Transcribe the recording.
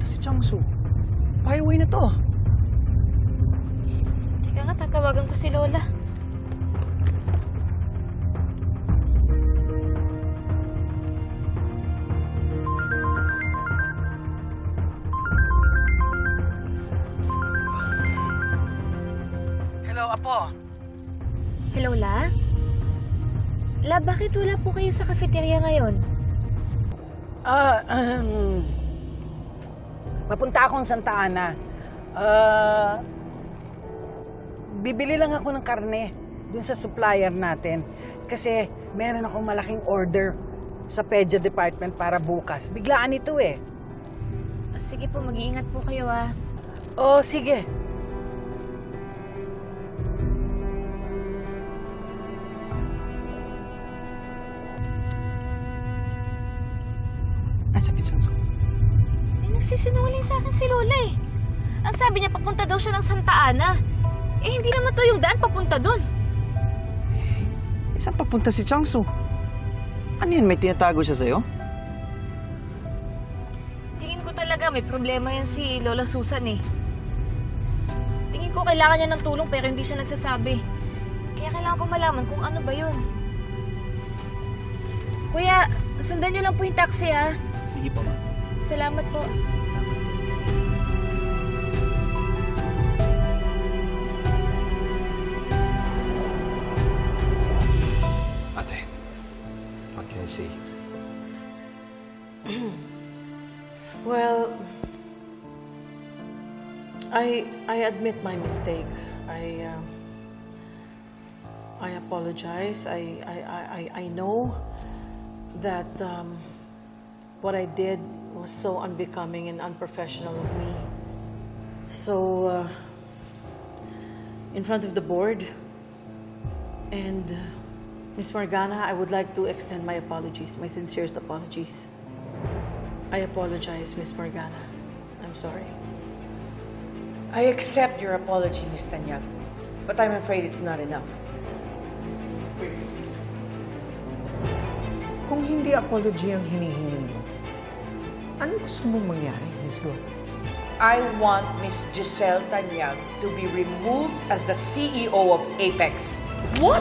papunta si Changsu? Highway na to. Teka nga, tatawagan ko si Lola. Hello, Apo. Hello, La? La, bakit wala po kayo sa cafeteria ngayon? Ah, um, mapunta akong Santa Ana. Ah, bibili lang ako ng karne dun sa supplier natin. Kasi meron akong malaking order sa Pedja Department para bukas. Biglaan ito eh. Sige po, mag-iingat po kayo, ah. Oh, sige. Nagsisinungaling sa akin si Lola, eh. Ang sabi niya, papunta daw siya ng Santa Ana. Eh, hindi naman to yung daan papunta doon. Eh, saan papunta si Changsu? Ano yan? May tinatago siya sa'yo? Tingin ko talaga may problema yan si Lola Susan, eh. Tingin ko kailangan niya ng tulong pero hindi siya nagsasabi. Kaya kailangan ko malaman kung ano ba yun. Kuya, sundan niyo lang po yung taxi, ah. Sige po, ma. Salamat po. Ate, what can I say? Well, I I admit my mistake. I uh, I apologize. I I, I, I- I know that um, what I did was so unbecoming and unprofessional of me. So, uh, in front of the board and uh, Miss Morgana, I would like to extend my apologies, my sincerest apologies. I apologize, Miss Morgana. I'm sorry. I accept your apology, Miss Tanyag. But I'm afraid it's not enough. Kung hindi apology ang hinihingi mo, ano gusto mong mangyari, Miss Go? I want Miss Giselle Tanyag to be removed as the CEO of Apex. What?